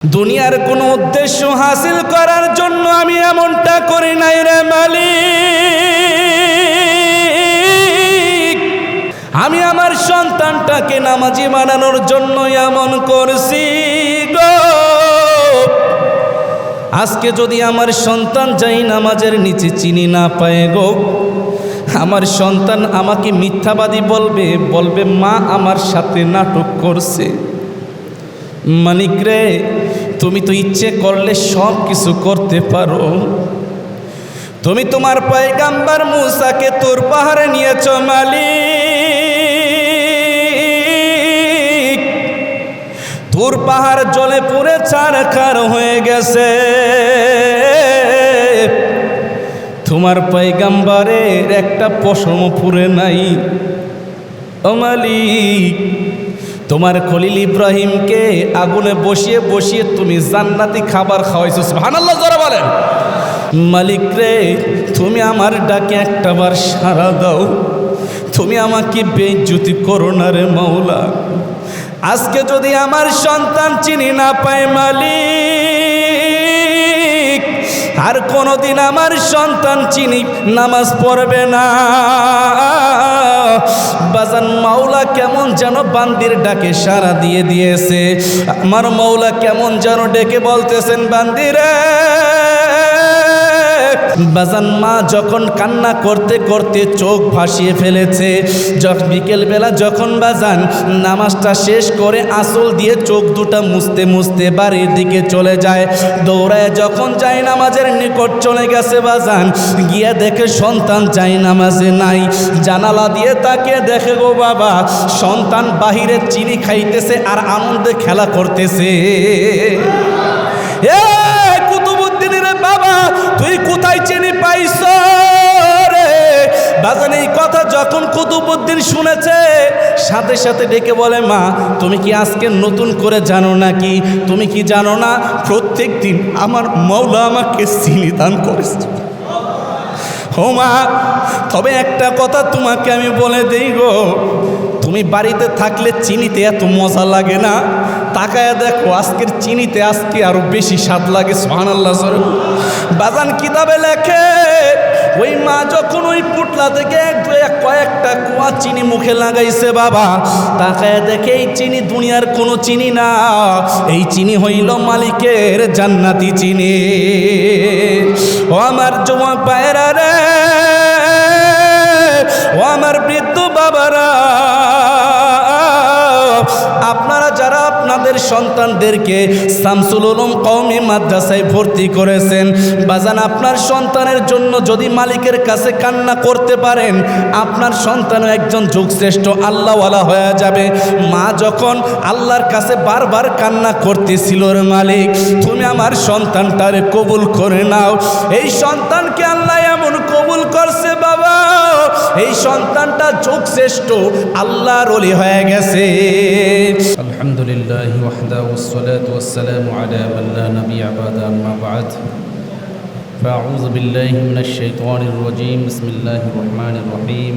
দুনিয়ার কোনো উদ্দেশ্য হাসিল করার জন্য আমি এমনটা করি নাই রে মালিক। আমি আমার সন্তানটাকে নামাজি বানানোর জন্য এমন করছি গো। আজকে যদি আমার সন্তান যাই নামাজের নিচে চিনি না পায় গো, আমার সন্তান আমাকে মিথ্যাবাদী বলবে বলবে মা আমার সাথে নাটক করছে। মানিক রে তুমি তো ইচ্ছে করলে সব কিছু করতে পারো। তুমি তোমার পয়গাম্বার মুসাকে তোর পাহাড়ে নিয়েছ মালিক। তোর পাহাড় জলে পুরে চারখার হয়ে গেছে। তোমার পয়গাম্বারের একটা পশম পুরে নাই। ও তোমার খলিল ইব্রাহিমকে আগুনে বসিয়ে বসিয়ে তুমি জান্নাতি খাবার খাওয়াইছো। সুবহানাল্লাহ, জোরে বলেন। মালিক রে, তুমি আমার ডাকে একটাবার সাড়া দাও। তুমি আমাকে বেজ্যুতি করো না রে মাওলা। আজকে যদি আমার সন্তান চিনি না পায় মালিক আর কোনোদিন আমার সন্তান চিনি নামাজ পড়বে না। বাজান মাওলা কেমন যেন বান্দির ডাকে সারা দিয়ে দিয়েছে। আমার মাওলা কেমন যেন ডেকে বলতেছেন, বান্দিরে বাজান মা যখন কান্না করতে করতে চোখ ভাসিয়ে ফেলেছে বিকেলবেলা যখন বাজান নামাজটা শেষ করে আসল দিয়ে চোখ দুটা মুছতে মুছতে বাড়ির দিকে চলে যায়, দৌড়ায় যখন যাই নামাজের নিকট চলে গেছে বাজান, গিয়ে দেখে সন্তান যাই নামাজে নাই, জানালা দিয়ে তাকে দেখে গো বাবা, সন্তান বাহিরে চিনি খাইতেছে আর আনন্দে খেলা করতেছে। বাজান এই কথা যখন কুতুবুদ্দিন শুনেছে, সাথে সাথে ডেকে বলে, মা, তুমি কি আজকে নতুন করে জানো নাকি? তুমি কি জানো না? প্রত্যেক দিন আমার মৌলা আমাকে চিনি দান করেছে। ও মা, তবে একটা কথা তোমাকে আমি বলে দেই গো। তুমি বাড়িতে থাকলে চিনিতে এত মজা লাগে না? তাকায় দেখো আজকের চিনিতে আজকে আরও বেশি স্বাদ লাগে সোহান আল্লাহ বাজান কিতাবে লেখে, ওই মা যখন ওই পুটলা থেকে এক কয়েকটা কুয়া চিনি মুখে লাগাইছে, বাবা, তাকায় দেখে, এই চিনি দুনিয়ার কোনো চিনি না। এই চিনি হইল মালিকের জান্নাতি চিনি। ও আমার জমা পায়রা রে আপনাদের সন্তানদেরকে শামসুল উলুম কওমি মাদ্রাসায় ভর্তি করেছেন। বাজান, আপনার সন্তানের জন্য যদি মালিকের কাছে কান্না করতে পারেন, আপনার সন্তানও একজন যুগশ্রেষ্ঠ আল্লাহওয়ালা হয়ে যাবে। মা যখন আল্লাহর কাছে বারবার কান্না করতেছিল রে মালিক, তুমি আমার সন্তানটারে কবুল করে নাও। এই সন্তানকে আল্লাহ এমন কবুল করছে বাবা। এই সন্তানটা যুগশ্রেষ্ঠ আল্লাহর অলি হয়ে গেছে الحمد لله وحده والصلاة والسلام على من لا نبي بعد أما بعد فأعوذ بالله من الشيطان الرجيم بسم الله الرحمن الرحيم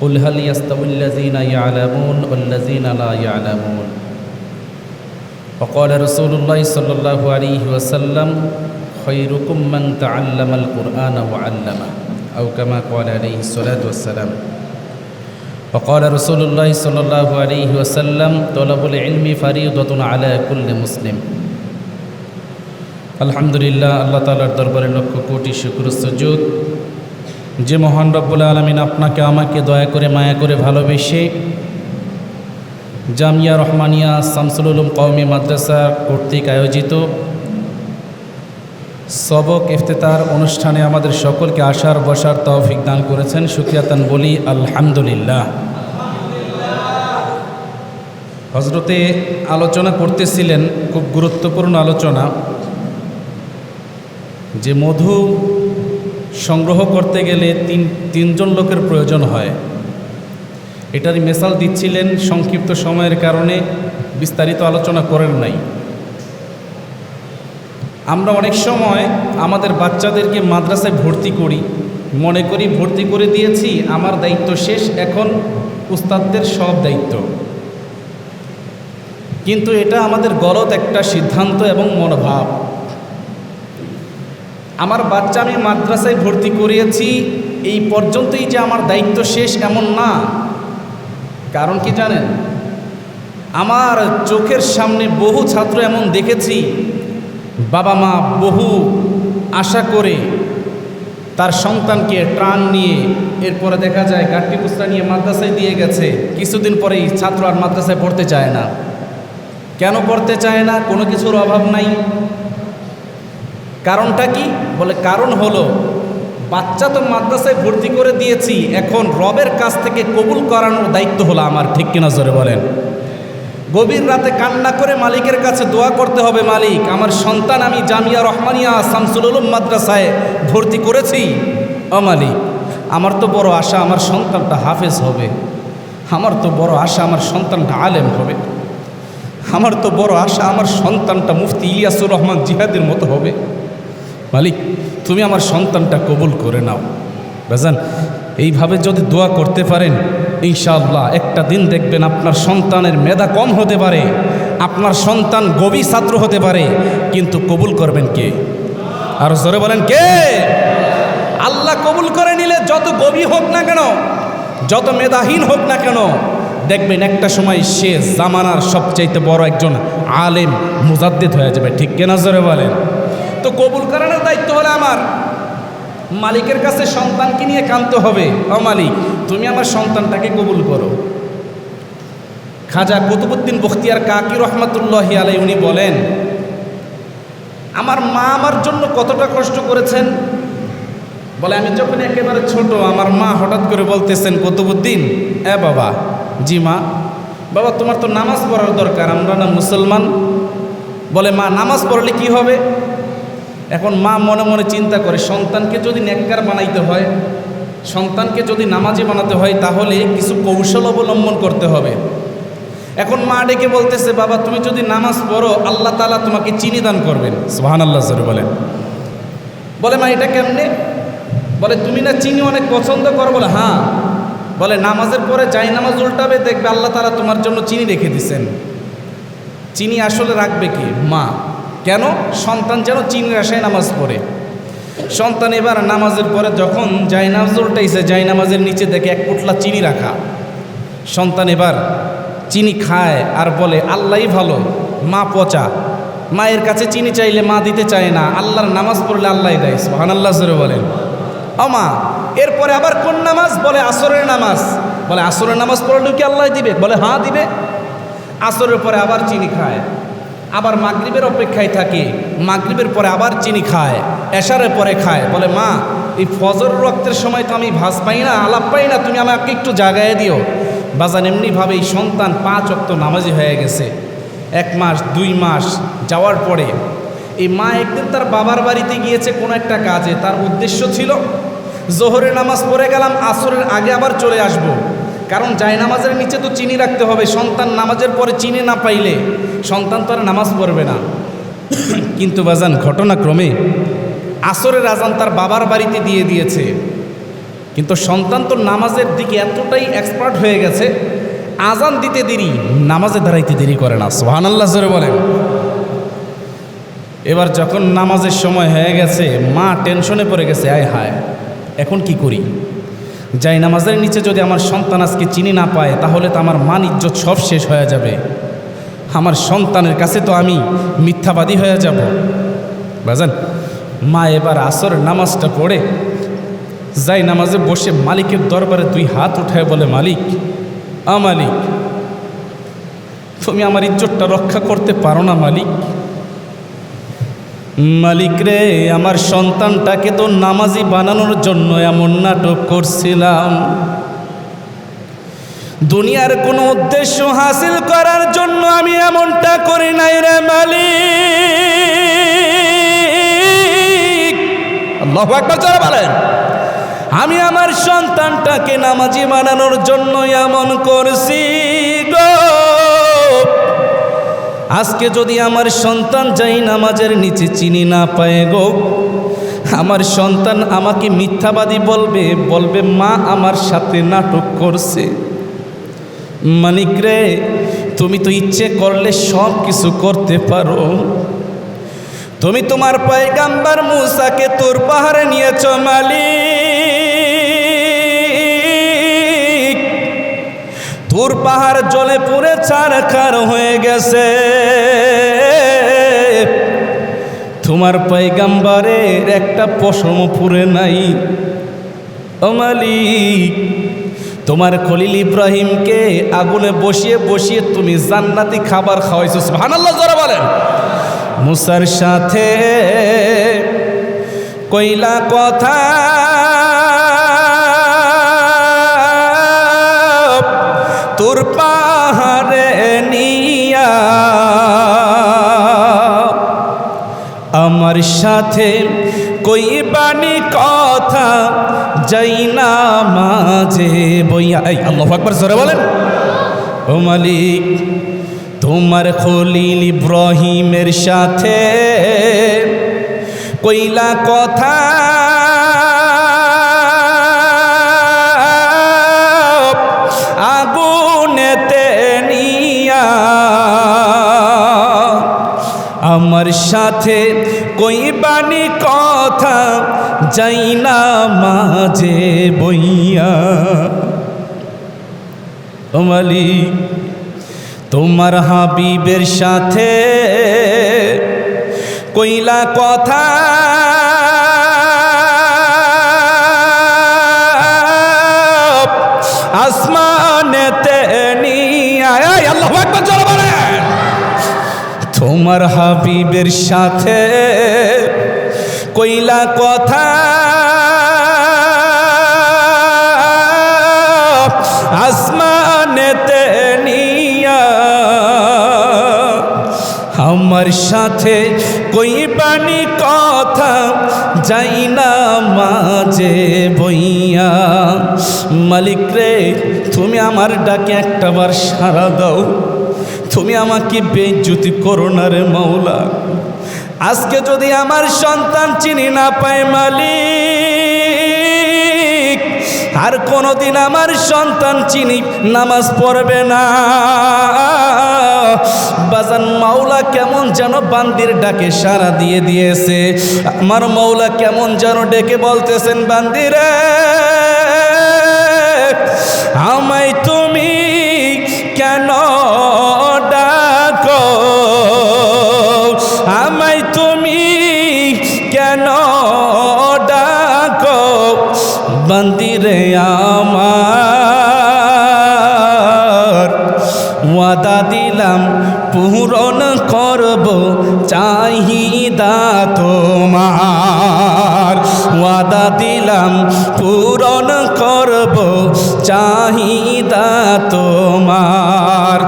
قل هل يستوي الذين يعلمون والذين لا يعلمون وقال رسول الله صلى الله عليه وسلم خيركم من تعلم القرآن وعلمه أو كما قال عليه الصلاة والسلام وقال رسول الله صلى الله عليه وسلم طلب العلم فريضة على كل مسلم আলহামদুলিল্লাহ আল্লাহ তালার দরবারে লক্ষ কোটি শুক্র সুযোগ যে মহান রব্বুল আলমিন আপনাকে আমাকে দয়া করে মায়া করে ভালোবেসে জামিয়া রহমানিয়া শামসুল উলুম কওমি মাদ্রাসা কর্তৃক আয়োজিত সবক ইফতেতার অনুষ্ঠানে আমাদের সকলকে আসার বসার তৌফিক দান করেছেন। সুক্রিয়াতান বলি, আলহামদুলিল্লাহ। হজরতে আলোচনা করতেছিলেন, খুব গুরুত্বপূর্ণ আলোচনা। যে মধু সংগ্রহ করতে গেলে তিন, তিনজন লোকের প্রয়োজন হয়। এটার মেসাল দিচ্ছিলেন সংক্ষিপ্ত সময়ের কারণে বিস্তারিত আলোচনা করেন নাই। আমরা অনেক সময় আমাদের বাচ্চাদেরকে মাদ্রাসায় ভর্তি করি। মনে করি ভর্তি করে দিয়েছি, আমার দায়িত্ব শেষ, এখন উস্তাদদের সব দায়িত্ব। কিন্তু এটা আমাদের গলত একটা সিদ্ধান্ত এবং মনোভাব। আমার বাচ্চা আমি মাদ্রাসায় ভর্তি করিয়েছি, এই পর্যন্তই যে আমার দায়িত্ব শেষ এমন না। কারণ কি জানেন? আমার চোখের সামনে বহু ছাত্র এমন দেখেছি বাবা মা বহু আশা করে তার সন্তানকে ট্রান নিয়ে এরপরে দেখা যায় গাঠি পুস্তা নিয়ে মাদ্রাসায় দিয়ে গেছে। কিছুদিন পরেই ছাত্র আর মাদ্রাসায় পড়তে চায় না। কেন পড়তে চায় না? কোনো কিছুর অভাব নাই। কারণটা কি? বলে কারণ হলো, বাচ্চা তো মাদ্রাসায় ভর্তি করে দিয়েছি, এখন রবের কাছ থেকে কবুল করানোর দায়িত্ব হলো আমার। ঠিক কিনা জোরে বলেন? গভীর রাতে কান্না করে মালিকের কাছে দোয়া করতে হবে, মালিক। আমার সন্তান আমি জামিয়া রহমানিয়া শামসুল উলুম মাদ্রাসায় ভর্তি করেছি। ও মালিক, আমার তো বড় আশা আমার সন্তানটা হাফেজ হবে। আমার তো বড় আশা আমার সন্তানটা আলেম হবে। আমার তো বড় আশা আমার সন্তানটা মুফতি ইয়াসুর রহমান জিহাদের মতো হবে। মালিক, তুমি আমার সন্তানটা কবুল করে নাও। বাজান এইভাবে যদি দোয়া করতে পারেন, ইনশাআল্লাহ একটা দিন দেখবেন আপনার সন্তানের মেধা কম হতে পারে, আপনার সন্তান গভীর ছাত্র হতে পারে, কিন্তু কবুল করবেন কে? আর জোরে বলেন কে? আল্লাহ কবুল করে নিলে যত গভীর হোক না কেন, যত মেধাহীন হোক না কেন, দেখবেন একটা সময় সে জামানার সবচাইতে বড় একজন আলেম, মুজাদ্দিদ হয়ে যাবে। ঠিক কেনা জোরে বলেন? তো কবুল করানোর দায়িত্ব হলে আমার। মালিকের কাছে সন্তানকে নিয়ে কানতে হবে। ও মালিক, তুমি আমার সন্তানটাকে কবুল করো। খাজা কুতুবুদ্দিন বখতিয়ার কাকি রহমাতুল্লাহ আলাই উনি বলেন, আমার মা আমার জন্য কতটা কষ্ট করেছেন? বলে, আমি যখন একেবারে ছোট, আমার মা হঠাৎ করে বলতেছেন কুতুবুদ্দিন এ বাবা, জি মা, বাবা, তোমার তো নামাজ পড়ার দরকার, আমরা না মুসলমান? বলে, মা, নামাজ পড়লে কি হবে? এখন মা মনে মনে চিন্তা করে, সন্তানকে যদি নেককার বানাইতে হয়, সন্তানকে যদি নামাজি বানাতে হয়, তাহলে কিছু কৌশল অবলম্বন করতে হবে। এখন মা ডেকে বলতেছে, বাবা, তুমি যদি নামাজ পড়ো, আল্লাহ তালা তোমাকে চিনি দান করবেন। সুহান আল্লাহ সরে বলেন। বলে, মা, এটা কেমনে? বলে, তুমি না চিনি অনেক পছন্দ করো? বলে হ্যাঁ। বলে, নামাজের পরে যাই নামাজ উল্টাবে, দেখবে আল্লাহ তালা তোমার জন্য চিনি রেখে দিছেন। চিনি আসলে রাখবে কি? মা। কেন? সন্তান যেন চিনির আশায় নামাজ পড়ে। সন্তান এবার নামাজের পরে যখন যাই নামাজ উল্টাইছে যাই নামাজের নিচে দেখে এক পুটলা চিনি রাখা। সন্তান এবার চিনি খায় আর বলে, আল্লাহই ভালো, মা পচা। মায়ের কাছে চিনি চাইলে মা দিতে চায় না। আল্লাহর নামাজ পড়লে আল্লাহ দেয়। সোহান আল্লাহ সরে বলেন। ও মা, এরপরে আবার কোন নামাজ? বলে, আসরের নামাজ। বলে, আসরের নামাজ পড়লেও কি আল্লাহ দিবে? বলে হ্যাঁ দিবে। আসরের পরে আবার চিনি খায়। আবার মাগরিবের অপেক্ষায় থাকে। মাগরিবের পরে আবার চিনি খায়, এশারের পরে খায়। বলে, মা, এই ফজর রক্তের সময় তো আমি ভাস পাই না, আলাপ পাই না, তুমি আমাকে একটু জাগায় দিও। বাজান এমনিভাবে এই সন্তান পাঁচ অক্ত নামাজি হয়ে গেছে। এক মাস, দুই মাস যাওয়ার পরে এই মা একদিন তার বাবার বাড়িতে গিয়েছে কোনো একটা কাজে। তার উদ্দেশ্য ছিল জোহরের নামাজ পড়ে গেলাম, আসরের আগে আবার চলে আসব। কারণ জায় নামাজের নিচে তো চিনি রাখতে হবে। সন্তান নামাজের পরে চিনি না পাইলে সন্তান তো আর নামাজ পড়বে না। কিন্তু বাজান, ঘটনাক্রমে আসরের আজান তার বাবার বাড়িতে দিয়ে দিয়েছে। কিন্তু সন্তান তো নামাজের দিকে এতটাই এক্সপার্ট হয়ে গেছে, আজান দিতে দেরি, নামাজে দাঁড়াইতে দেরি করে না। সোহান আল্লাহ জোরে বলেন। এবার যখন নামাজের সময় হয়ে গেছে, মা টেনশনে পড়ে গেছে, আয় হায়, এখন কি করি? যাই নামাজের নিচে যদি আমার সন্তান আজকে চিনি না পায়, তাহলে তো আমার মান ইজ্জত সব শেষ হয়ে যাবে। আমার সন্তানের কাছে তো আমি মিথ্যাবাদী হয়ে যাব। বাজান, মা এবার আসর নামাজটা পড়ে, যাই নামাজে বসে মালিকের দরবারে দুই হাত উঠায় বলে, মালিক, আ মালিক, তুমি আমার ইজ্জতটা রক্ষা করতে পারো না, মালিক। মালিক রে, আমার সন্তানটাকে তো নামাজি বানানোর জন্য এমন নাটক করছিলাম। দুনিয়ার কোনো উদ্দেশ্য হাসিল করার জন্য আমি এমনটা করি নাই রে যারা বলেন। আমি আমার সন্তানটাকে নামাজি বানানোর জন্য এমন করছি গো। আজকে যদি আমার সন্তান যাই নামাজের নিচে চিনি না পায় গো, আমার সন্তান আমাকে মিথ্যাবাদী বলবে বলবে, মা আমার সাথে নাটক করছে। মানিক রে, তুমি তো ইচ্ছে করলে সব কিছু করতে পারো। তুমি তোমার পয়গাম্বার মুসাকে তোর পাহাড়ে নিয়েছ মালিক। তোর পাহাড় জলে পুরে ছাড়খার হয়ে গেছে। তোমার পয়গাম্বারের একটা পশম পুরে নাই। ও মালিক তোমার খলিল ইব্রাহিমকে আগুনে বসিয়ে বসিয়ে তুমি জান্নাতি খাবার খাওয়াইছো, সুবহানাল্লাহ, জোরে বলেন। মুসার সাথে কইলা কথা, তোর পাহাড়ে নিয়া আমার সাথে কই বাণী কথা যাই না মাঝে বইয়া। এই, আল্লাহ আকবর, জোরে বলেন। ও মালিক, তোমার খলিল ইব্রাহিমের সাথে কইলা কথা। আগুনেতে নিয়া আমার সাথে কই বাণী কথা। যাই না মাঝে বইয়া। ও তোমার হাবিবের সাথে কইলা কথা। আসমানেতে তোমার হাবিবের সাথে কইলা কথা, আসমানেতে নিয়া আমার সাথে কই বাণী কথা যাই না মাঝে বইয়া। মালিক রে, তুমি আমার ডাকে একটাবার সারা দাও। তুমি আমাকে বেজ্জুতি করো না রে মাওলা। আজকে যদি আমার সন্তান চিনি না পায় মালিক, আর কোনোদিন আমার সন্তান চিনি নামাজ পড়বে না। বাজান মাওলা কেমন যেন বান্দির ডাকে সারা দিয়ে দিয়েছে। আমার মাওলা কেমন যেন ডেকে বলতেছেন, বান্দিরে, আমায় তুমি কেন পূরণ করব চাহিদা তোমার। ওয়াদা দিলাম পূরণ করব চাহিদা তোমার।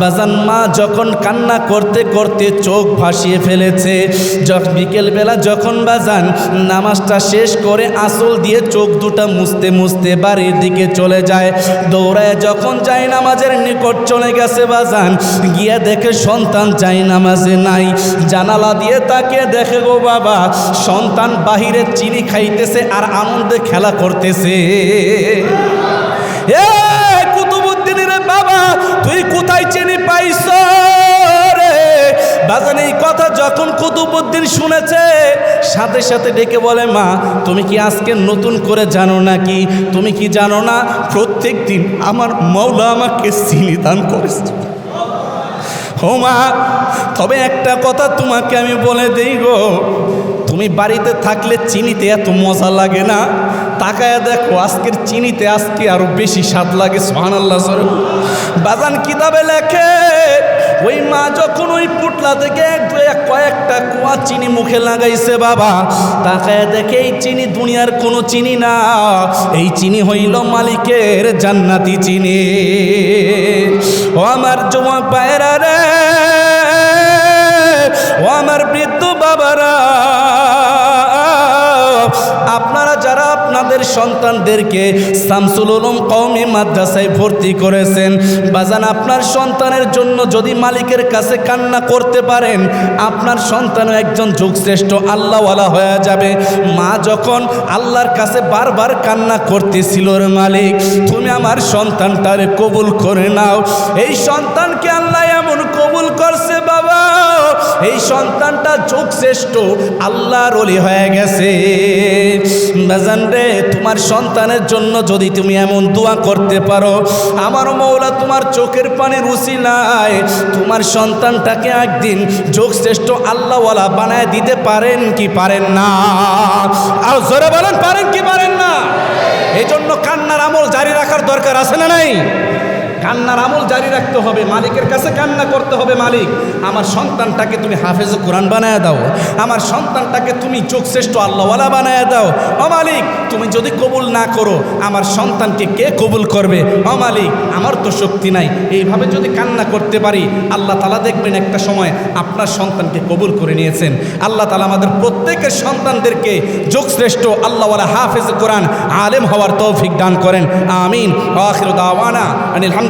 বাজান মা যখন কান্না করতে করতে চোখ ভাসিয়ে ফেলেছে যখন বিকেলবেলা যখন বাজান নামাজটা শেষ করে আসল দিয়ে চোখ দুটা মুছতে মুছতে বাড়ির দিকে চলে যায়, দৌড়ায় যখন যাই নামাজের নিকট চলে গেছে বাজান, গিয়ে দেখে সন্তান যাই নামাজে নাই। জানালা দিয়ে তাকে দেখে গো বাবা, সন্তান বাহিরে চিনি খাইতেছে আর আনন্দে খেলা করতেছে। এ কুতুবুদ্দিনের বাবা, তুই কোথায় চিনি পাইছ রে? বাজান, এই কথা যখন কুতুবুদ্দিন শুনেছে, সাথে সাথে ডেকে বলে, মা, তুমি কি আজকে নতুন করে জানো নাকি? তুমি কি জানো না? প্রত্যেক দিন আমার মৌলা আমাকে চিনি দান করেছে। ও মা, তবে একটা কথা তোমাকে আমি বলে দেই গো। তুমি বাড়িতে থাকলে চিনিতে এত মজা লাগে না? তাকায় দেখো, আজকের চিনিতে আজকে আরও বেশি স্বাদ লাগে সোহান আল্লাহ বাজান কিতাবে লেখে, ওই মা যখন ওই পুটলা থেকে কয়েকটা কুয়া চিনি মুখে লাগাইছে বাবা, তাকায় দেখে এই চিনি দুনিয়ার কোনো চিনি না। এই চিনি হইল মালিকের জান্নাতি চিনি। ও আমার যুবক পায়রা রে সন্তানদেরকে শামসুল উলুম কওমি মাদ্রাসায় ভর্তি করেছেন। বাজান, আপনার সন্তানের জন্য যদি মালিকের কাছে কান্না করতে পারেন, আপনার সন্তানও একজন যুগশ্রেষ্ঠ আল্লাহওয়ালা হয়ে যাবে। মা যখন আল্লাহর কাছে বারবার কান্না করতেছিল রে মালিক, তুমি আমার সন্তানটারে কবুল করে নাও। এই সন্তানকে আল্লাহ এমন কবুল করছে বাবা। এই সন্তানটা যোগ শ্রেষ্ঠ, আল্লাহর অলি হয়ে গেছে। রে, তোমার সন্তানের জন্য যদি তুমি এমন দোয়া করতে পারো, আমার মৌলা তোমার চোখের পানির উসিলায় তোমার সন্তানটাকে একদিন যোগ শ্রেষ্ঠ আল্লাহওয়ালা বানায় দিতে পারেন কি পারেন না? আর জোরে বলেন, পারেন কি পারেন না? এই জন্য কান্নার আমল জারি রাখার দরকার আছে না নাই? কান্নার আমল জারি রাখতে হবে, মালিকের কাছে কান্না করতে হবে মালিক। আমার সন্তানটাকে তুমি হাফেজ কোরআন বানায় দাও। আমার সন্তানটাকে তুমি চোখ শ্রেষ্ঠ আল্লাহওয়ালা বানায় দাও। ও মালিক, তুমি যদি কবুল না করো, আমার সন্তানকে কে কবুল করবে? ও মালিক, আমার তো শক্তি নাই। এইভাবে যদি কান্না করতে পারি, আল্লাহ তালা দেখবেন একটা সময় আপনার সন্তানকে কবুল করে নিয়েছেন। আল্লাহ তালা আমাদের প্রত্যেকের সন্তানদেরকে যোগ শ্রেষ্ঠ আল্লাহওয়ালা হাফেজ কোরআন আলেম হওয়ার তৌফিক দান করেন। আমিন। আখির দাওয়ানা আনিল